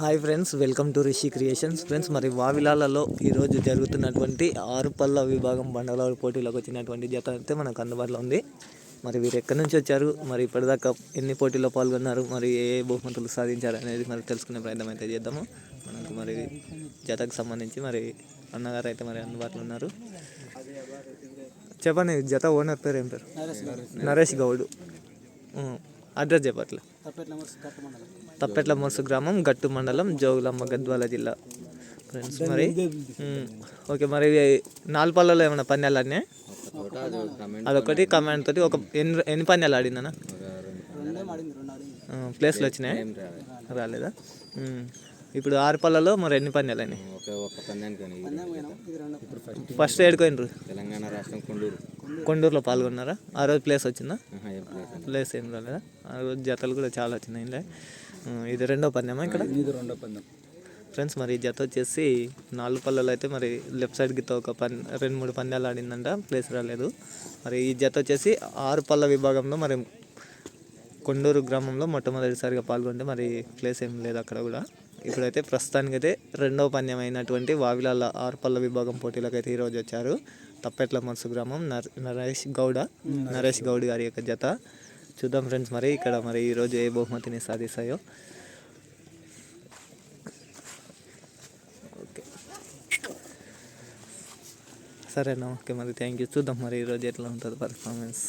Hi friends welcome to Rishi creations friends మరి వావిలాలలో ఈరోజు జరుగుతున్నటువంటి ఆరు పళ్ళ విభాగం బండల పోటీలకు వచ్చినటువంటి జత అయితే మనకు అందుబాటులో ఉంది. మరి వీరు ఎక్కడి నుంచి వచ్చారు? మరి ఇప్పటిదాకా ఎన్ని పోటీల్లో పాల్గొన్నారు? మరి ఏ ఏ బహుమతులు సాధించారు అనేది మరి తెలుసుకునే ప్రయత్నం అయితే చేద్దాము. మనకు మరి జతకు సంబంధించి మరి అన్నగారు అయితే మరి అందుబాటులో ఉన్నారు. చెప్పండి జత ఓనర్ పేరు ఏం పేరు? నరేష్ గౌడ్. అడ్రస్ చెప్పట్లే. తప్పెట్ల మొరసు గ్రామం గట్టు మండలం జోగులమ్మ గద్వాల జిల్లా. ఫ్రెండ్స్ మరి ఓకే మరి నాలుగు పళ్ళలో ఏమైనా పందాలు ఆడినాయి? అదొకటి కమాండ్ తోటి ఒక ఎన్ని ఎన్ని పందాలు ఆడిందన్న? ప్లేస్లు వచ్చినాయి? రాలేదా? ఇప్పుడు ఆరు పళ్ళలో మరి ఎన్ని పందానికి ఫస్ట్ ఏడుకోయినరు తెలంగాణ రాష్ట్రం కొండూరు. కొండూరులో పాల్గొన్నారా? ఆ రోజు ప్లేస్ వచ్చిందా? ప్లేస్ ఏం రాలేదా? ఆ రోజు జతలు కూడా చాలా వచ్చినాయి ఇది రెండో పందెమా ఇక్కడ? ఇది రెండో పందెం. ఫ్రెండ్స్ మరి ఈ జత వచ్చేసి నాలుగు పళ్ళలో అయితే మరి లెఫ్ట్ సైడ్ గిత్త ఒక పన్ రెండు మూడు పందాలు ఆడిందంట ప్లేస్ రాలేదు. మరి ఈ జత వచ్చేసి ఆరు పళ్ళ విభాగంలో మరి కొండూరు గ్రామంలో మొట్టమొదటిసారిగా పాల్గొంటే మరి ప్లేస్ ఏం లేదు అక్కడ కూడా. ఇప్పుడైతే ప్రస్తుతానికైతే రెండవ పందెం అయినటువంటి వావిలాల ఆరు పళ్ళ విభాగం పోటీలకు అయితే ఈరోజు వచ్చారు. తప్పెట్ల మనసు గ్రామం నర్ నరేష్ గౌడ నరేష్ గౌడ్ గారి యొక్క జత. చూద్దాం ఫ్రెండ్స్ మరి ఇక్కడ మరి ఈరోజు ఏ బహుమతిని సాధిస్తాయో. ఓకే. సరేనా ఓకే మరి థ్యాంక్ యూ. చూద్దాం మరి ఈరోజు ఎట్లా ఉంటుంది పర్ఫార్మెన్స్